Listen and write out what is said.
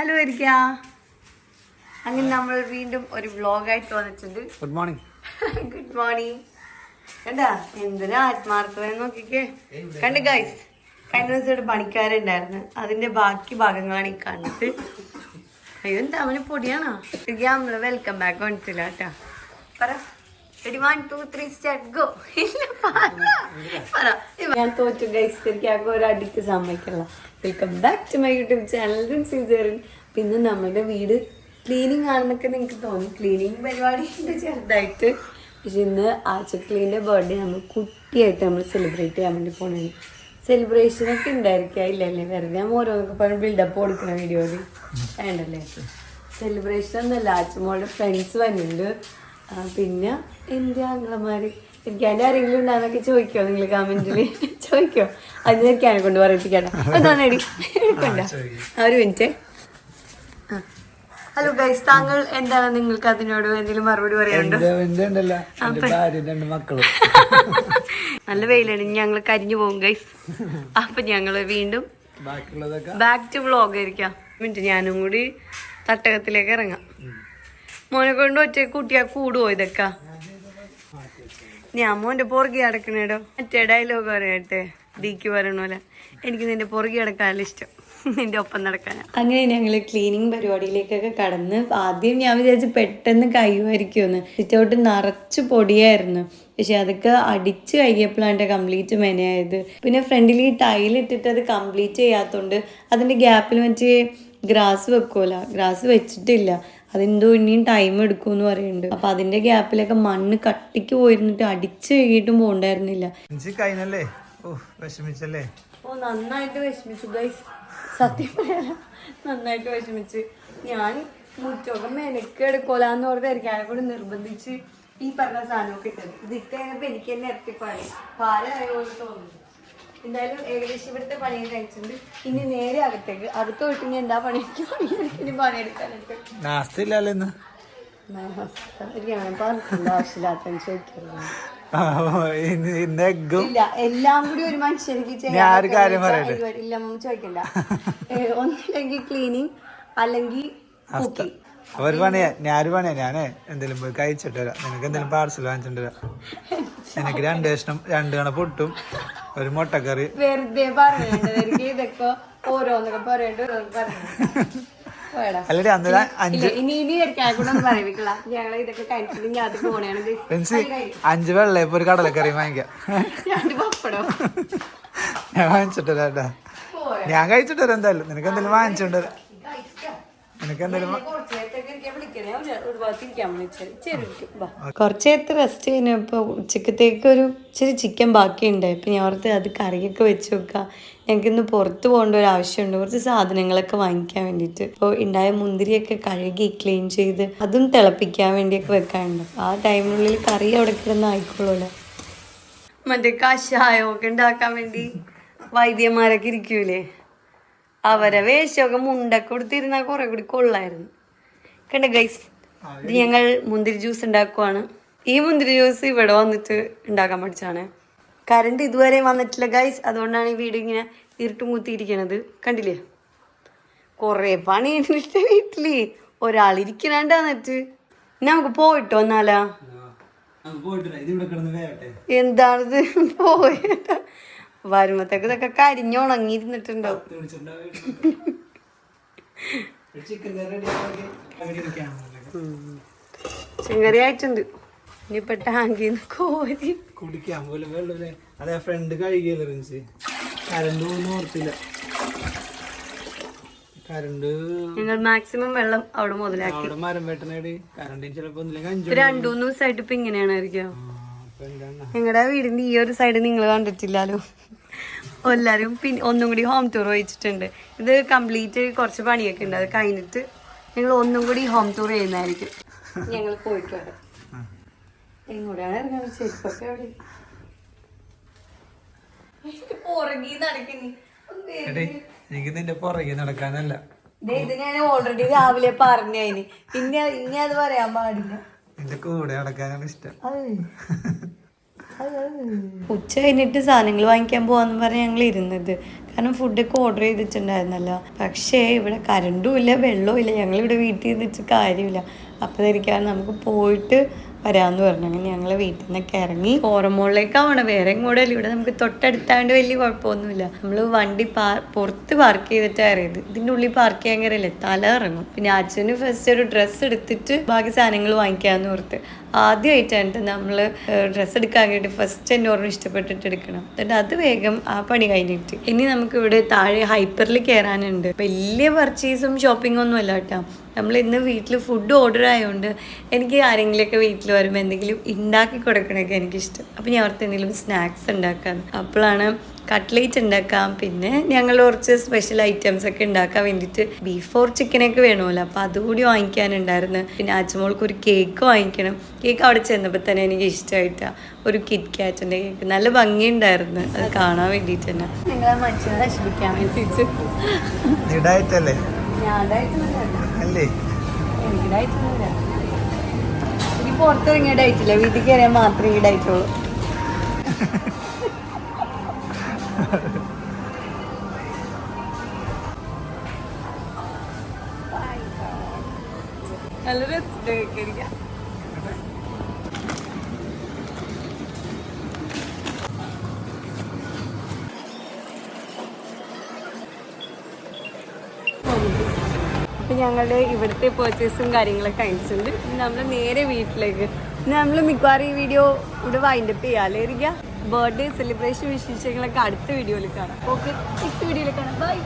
Hello ഇരിക്ക അങ്ങനെ നമ്മൾ വീണ്ടും ഒരു വ്ലോഗായിട്ട് വന്നിട്ടുണ്ട്. ഗുഡ് മോർണിംഗ് ഗുഡ് മോർണിംഗ് കണ്ടാ? എന്തിനാ ആത്മാർത്ഥത നോക്കിക്കേ? കണ്ട് ഗൈസ് കഴിഞ്ഞ ദിവസം ഇവിടെ പണിക്കാരുണ്ടായിരുന്നു. അതിന്റെ ബാക്കി ഭാഗങ്ങളാണ് ഈ കണ്ടത്. അയ്യോ എന്താ അവന് പൊടിയാണോ? നമ്മൾ വെൽക്കം ബാക്ക് മനസ്സില്ല കേട്ടാ. പറ. Ready one two three start go ഞാൻ welcome back to my YouTube channel സീസറിൻ പിന്നെ നമ്മുടെ വീട് ക്ലീനിങ് ആണെന്നൊക്കെ നിങ്ങൾക്ക് തോന്നി. ക്ലീനിങ് പരിപാടി ചെറുതായിട്ട്. പക്ഷെ ഇന്ന് ആച്ചക്ലീന്റെ ബർത്ത്ഡേ നമ്മൾ കുട്ടിയായിട്ട് നമ്മൾ സെലിബ്രേറ്റ് ചെയ്യാൻ വേണ്ടി പോണേ സെലിബ്രേഷൻ ഒക്കെ ഉണ്ടായിരിക്കാം. ഇല്ലല്ലേ വെറുതെ നമ്മൾ ഓരോന്നൊക്കെ പറഞ്ഞ് ബിൽഡപ്പ് കൊടുക്കുന്ന വീഡിയോയിൽ വേണ്ടല്ലേ? സെലിബ്രേഷൻ ഒന്നല്ല ആച്ചമോളുടെ ഫ്രണ്ട്സ് ആ, പിന്നെ എന്റെ നിങ്ങളമാര് എനിക്ക് അതിന്റെ ആരെങ്കിലും ഉണ്ടാകുന്നൊക്കെ ചോദിക്കോ നിങ്ങൾ കമന്റിൽ ചോദിക്കോ. അത് എനിക്ക് കൊണ്ട് പറയിപ്പിക്കണ്ട അതാണടി എടുക്കണ്ട. ഒരു മിനിറ്റ് ഹലോ ഗൈസ് താങ്കൾ എന്താണ് നിങ്ങൾക്ക് അതിനോട് എന്തെങ്കിലും മറുപടി പറയാനുണ്ടോ? നല്ല വെയിലാണ്. ഇനി ഞങ്ങൾ കരിഞ്ഞു പോകും ഗൈസ് അപ്പൊ ഞങ്ങൾ വീണ്ടും ബാക്ക് ടു വ്ളോഗ് ആയിരിക്കാം. മിനിറ്റ് ഞാനും കൂടി തട്ടകത്തിലേക്ക് ഇറങ്ങാം. മോനെ കൊണ്ട് ഒറ്റ കുട്ടിയാ കൂട് ഇതൊക്കെ? ഞാൻ മോന്റെ പുറകെ അടക്കണേടോ മറ്റേ ഡയലോഗ് പറയട്ടെ? ഡിക്ക് പറയണ പോലെ. എനിക്ക് നിന്റെ പുറകെ അടക്കാനല്ല ഇഷ്ടം. നിന്റെ ഒപ്പം നടക്കാനാ. അങ്ങനെ ഞങ്ങൾ ക്ലീനിങ് പരിപാടിയിലേക്കൊക്കെ കടന്ന് ആദ്യം ഞാൻ വിചാരിച്ചു പെട്ടെന്ന് കഴിയുമായിരിക്കുമെന്ന് സിറ്റൗട്ട് നിറച്ച് പൊടിയായിരുന്നു. പക്ഷെ അതൊക്കെ അടിച്ച് കഴിയപ്പോഴാണ് കംപ്ലീറ്റ് മെനയായത്. പിന്നെ ഫ്രണ്ടിൽ ഈ ടൈൽ ഇട്ടിട്ട് അത് കംപ്ലീറ്റ് ചെയ്യാത്തതുകൊണ്ട് അതിന്റെ ഗ്യാപ്പിൽ മറ്റേ ഗ്രാസ് വെക്കുമല്ലോ ഗ്രാസ് വെച്ചിട്ടില്ല. അതെന്തോ ഇനിയും ടൈം എടുക്കും എന്ന് പറയുന്നുണ്ട്. അപ്പൊ അതിന്റെ ഗ്യാപ്പിലൊക്കെ മണ്ണ് കട്ടിക്ക് പോയിരുന്നിട്ട് അടിച്ച് കഴുകിയിട്ടും പോണ്ടായിരുന്നില്ല ഇഞ്ചി കഴിഞ്ഞല്ലേ? ഓ വിഷമിച്ചല്ലേ? ഓ നന്നായിട്ട് വിഷമിച്ചു ഗൈസ് സത്യം പറയാ. നന്നായിട്ട് വിഷമിച്ച്. ഞാൻ മുറ്റൊക്കെ മെനക്ക് എടുക്കോലാന്ന് പറഞ്ഞായിരിക്കും അയാളെ കൂടി നിർബന്ധിച്ച് ഈ പറഞ്ഞ സാധനമൊക്കെ ഇട്ടത്. ഇത് ഇട്ട് കഴിഞ്ഞപ്പോ എനിക്ക് തന്നെ ഇറക്കിപ്പാടി. പാലായോ തോന്നുന്നു. എന്തായാലും ഏകദേശം ഇവിടുത്തെ പണി കഴിച്ചിട്ടുണ്ട്. ഇനി നേരെ അകത്തേക്ക് അകത്ത് പോയിട്ട് ഇനി എന്താ പണി ഇനി പണിയെടുക്കാനായിട്ട് നാസ്തി ഇല്ലല്ലോ ഇന്ന്? ഞാൻ പറഞ്ഞിട്ടുണ്ട് ആവശ്യമില്ലാത്ത ചോദിക്കുന്നത് ആ, ഇന്ന് ഇന്ന് ഇല്ല എല്ലാം കൂടി ഒരു പറയട്ടെ? ഇല്ല മമ്മ ചോദിക്കണ്ട. ഒന്നില്ലെങ്കിൽ ക്ലീനിങ് അല്ലെങ്കിൽ കുക്കിംഗ് അവർ പണിയാ പണിയാ ഞാനേ എന്തെങ്കിലും പോയി കഴിച്ചിട്ട് വരാം. നിനക്ക് എന്തെങ്കിലും പാർസൽ വാങ്ങിച്ചിട്ട് വരാം. എനിക്ക് രണ്ട് കഷ്ണം രണ്ട് കണ പൊട്ടും. ഒരു മുട്ടക്കറി. വെറുതെ പറയണ്ടതായിരിക്കും ഇതൊക്കെ ഓരോന്നൊക്കെ പറയണ്ട അഞ്ച് അഞ്ച് ഒരു കടലക്കറി വാങ്ങിക്കാം. ഞാൻ വാങ്ങിച്ചിട്ടില്ല കേട്ടോ. ഞാൻ കഴിച്ചിട്ടില്ല എന്തായാലും. നിനക്ക് എന്തെങ്കിലും വാങ്ങിച്ചിട്ടുണ്ട് നിനക്ക് എന്തെങ്കിലും കുറച്ച് നേരത്തെ റെസ്റ്റ് കഴിഞ്ഞപ്പോ ഉച്ചക്കത്തേക്ക് ഒരു ഇച്ചിരി ചിക്കൻ ബാക്കിയുണ്ട്. അപ്പൊ ഞാൻ ഓർത്ത് അത് കറിയൊക്കെ വെച്ച് വെക്കുക ഞങ്ങൾക്ക് ഇന്ന് പുറത്ത് പോകേണ്ട ഒരു ആവശ്യമുണ്ട്. കുറച്ച് സാധനങ്ങളൊക്കെ വാങ്ങിക്കാൻ വേണ്ടിയിട്ട്. ഇപ്പോൾ ഉണ്ടായ മുന്തിരിയൊക്കെ കഴുകി ക്ലീൻ ചെയ്ത് അതും തിളപ്പിക്കാൻ വേണ്ടിയൊക്കെ വെക്കാനുണ്ട്. ആ ടൈമിനുള്ളിൽ കറി അവിടെ കിടന്ന് ആയിക്കോളൂല്ലോ മറ്റേ കഷായമൊക്കെ ഉണ്ടാക്കാൻ വേണ്ടി വൈദ്യന്മാരൊക്കെ ഇരിക്കൂലേ? അവരെ വേഷമൊക്കെ മുണ്ടൊക്കെ കൊടുത്തിരുന്നാൽ കുറെ കൂടി കൊള്ളായിരുന്നു. കണ്ട ഗൈസ് ഇത് ഞങ്ങൾ മുന്തിരി ജ്യൂസ് ഉണ്ടാക്കുവാണ്. ഈ മുന്തിരി ജ്യൂസ് ഇവിടെ വന്നിട്ട് ഉണ്ടാക്കാൻ പഠിച്ചാണ് കറണ്ട് ഇതുവരെ വന്നിട്ടില്ല ഗൈസ് അതുകൊണ്ടാണ് ഈ വീട് ഇങ്ങനെ ഇരുട്ടും കുത്തിയിരിക്കണത് കണ്ടില്ലേ? കുറേ പണിയുണ്ട് വീട്ടിൽ. ഒരാളിരിക്കണണ്ടാന്നിട്ട് നമുക്ക് പോയിട്ടോ എന്നാലാ എന്താണിത്? പോയിട്ട്. വരുമ്പത്തേക്ക് ഇതൊക്കെ കരിഞ്ഞുണങ്ങിയിരുന്നിട്ടുണ്ടാവും. ചിങ്കറി ആയിട്ടുണ്ട് ഇനിയിപ്പൊ ടാങ്കിന്ന് കോരി. കുടിക്കാൻ പോലും വെള്ളമില്ലേ അതെ ഫ്രണ്ട് കഴുകിയല്ലോ റിൻസി. കരണ്ട് പോലും ഓർത്തില്ല. കരണ്ട് നിങ്ങൾ മാക്സിമം വെള്ളം അവിടെ മുതലാക്കി. അവിടെ മരം വെട്ടണേടി കരണ്ടിന് ചിലപ്പോ രണ്ടു മൂന്ന് ദിവസമായിട്ട് ഇപ്പൊ ഇങ്ങനെയാണ് നിങ്ങളുടെ വീടിന്റെ ഈ ഒരു സൈഡ് നിങ്ങൾ കണ്ടിട്ടില്ലല്ലോ. എല്ലാരും പിന്നെ ഒന്നും കൂടി ഹോം ടൂർ വഹിച്ചിട്ടുണ്ട് ഇത് കംപ്ലീറ്റ് കുറച്ച് പണിയൊക്കെ ഉണ്ട്. അത് കഴിഞ്ഞിട്ട് ഞങ്ങൾ ഒന്നും കൂടി ഹോം ടൂർ ചെയ്യുന്നതായിരിക്കും. ഞങ്ങൾ പോയിട്ട് വരാം എങ്ങോട്ടാണ് ഇറങ്ങുന്നത് ചെരുപ്പൊക്കെ അവിടെ എനിക്ക് നിന്റെ പുറകെ നടക്കാനല്ല. ഇത് ഞാൻ ഓൾറെഡി രാവിലെ പറഞ്ഞതിന് ഇനി ഇനി അത് പറയാൻ പാടില്ല. നിന്റെ കൂടെ നടക്കാനാണ് ഇഷ്ടം. ഉച്ച കഴിഞ്ഞിട്ട് സാധനങ്ങൾ വാങ്ങിക്കാൻ പോവാന്ന് പറഞ്ഞ് ഞങ്ങൾ ഇരുന്നത്. കാരണം ഫുഡൊക്കെ ഓർഡർ ചെയ്തിട്ടുണ്ടായിരുന്നല്ലോ. പക്ഷേ ഇവിടെ കരണ്ടും ഇല്ല വെള്ളവും ഇല്ല. ഞങ്ങൾ ഇവിടെ വീട്ടിൽ ഇരുന്നിട്ട് കാര്യമില്ല. അപ്പോൾ ധരിക്കാൻ നമുക്ക് പോയിട്ട് വരാമെന്ന് പറഞ്ഞു. അങ്ങനെ ഞങ്ങൾ വീട്ടിൽ നിന്നൊക്കെ ഇറങ്ങി ഓറമോളിലേക്കാവണം. വേറെ എങ്ങോട്ടല്ല ഇവിടെ നമുക്ക് തൊട്ടടുത്താണ്ട് വലിയ കുഴപ്പമൊന്നുമില്ല നമ്മൾ വണ്ടി പാർ പുറത്ത് പാർക്ക് ചെയ്തിട്ട് കയറിയത്. ഇതിന്റെ ഉള്ളിൽ പാർക്ക് ചെയ്യാൻ കയറിയില്ലേ? തല ഇറങ്ങും. പിന്നെ അച്ഛന് ഫസ്റ്റ് ഒരു ഡ്രസ്സ് എടുത്തിട്ട് ബാക്കി സാധനങ്ങൾ വാങ്ങിക്കാമെന്ന് ഓർത്ത്. ആദ്യമായിട്ടാണ് നമ്മൾ ഡ്രസ്സ് എടുക്കാൻ വേണ്ടി ഫസ്റ്റ് എന്നെ ഓർമ്മ ഇഷ്ടപ്പെട്ടിട്ട് എടുക്കണം. എന്നിട്ട് അത് വേഗം ആ പണി കഴിഞ്ഞിട്ട്. ഇനി നമുക്ക് ഇവിടെ താഴെ ഹൈപ്പറിൽ കയറാനുണ്ട് വലിയ പർച്ചേസും ഷോപ്പിംഗും ഒന്നും അല്ല കേട്ടോ നമ്മൾ ഇന്ന് വീട്ടിൽ ഫുഡ് ഓർഡർ ആയതുകൊണ്ട് എനിക്ക് ആരെങ്കിലുമൊക്കെ വീട്ടിൽ വരുമ്പോൾ എന്തെങ്കിലും ഉണ്ടാക്കി കൊടുക്കണമൊക്കെ എനിക്കിഷ്ടം. അപ്പോൾ ഞാൻ ഓർത്ത് എന്തെങ്കിലും സ്നാക്സ് ഉണ്ടാക്കാം അപ്പോഴാണ് കട്ട്ലേറ്റ് ഉണ്ടാക്കാം പിന്നെ ഞങ്ങൾ കുറച്ച് സ്പെഷ്യൽ ഐറ്റംസ് ഒക്കെ ഉണ്ടാക്കാൻ വേണ്ടിയിട്ട് ബീഫ് ഓർ ചിക്കനൊക്കെ വേണമല്ലോ അപ്പോൾ അതുകൂടി വാങ്ങിക്കാനുണ്ടായിരുന്നു. പിന്നെ അച്ഛമോൾക്ക് ഒരു കേക്ക് വാങ്ങിക്കണം. കേക്ക് അവിടെ ചെന്നപ്പോൾ തന്നെ എനിക്ക് ഇഷ്ടമായിട്ടാണ് ഒരു കിറ്റ് കാറ്റിന്റെ കേക്ക് നല്ല ഭംഗിയുണ്ടായിരുന്നു. അത് കാണാൻ വേണ്ടിയിട്ട് തന്നെ. നിങ്ങളെ മനുഷ്യനെ നശിപ്പിക്കാൻ വേണ്ടിയിട്ട് അല്ലേ? എനിക്ക് ഡയറ്റൊന്നുമില്ല എനിക്ക് പുറത്തിറങ്ങിയ ഡയറ്റില്ല. വീട്ടിൽ കയറിയാൽ മാത്രമേ ഈ ഡയറ്റ് ഉള്ളൂ നല്ല രസം കഴിക്കാൻ അപ്പം ഞങ്ങളുടെ ഇവിടുത്തെ പേർച്ചേസും കാര്യങ്ങളൊക്കെ അയച്ചിട്ടുണ്ട്. നമ്മൾ നേരെ വീട്ടിലേക്ക്. നമ്മൾ മിക്കവാറും ഈ വീഡിയോ ഇവിടെ വൈൻഡ് അപ്പ് ചെയ്യാല്ലേ ഇരിക്കുക ബർത്ത്ഡേ സെലിബ്രേഷൻ വിശേഷങ്ങളൊക്കെ അടുത്ത വീഡിയോയിൽ കാണാം. ഓക്കെ നെക്സ്റ്റ് വീഡിയോയിൽ കാണാം. ബൈ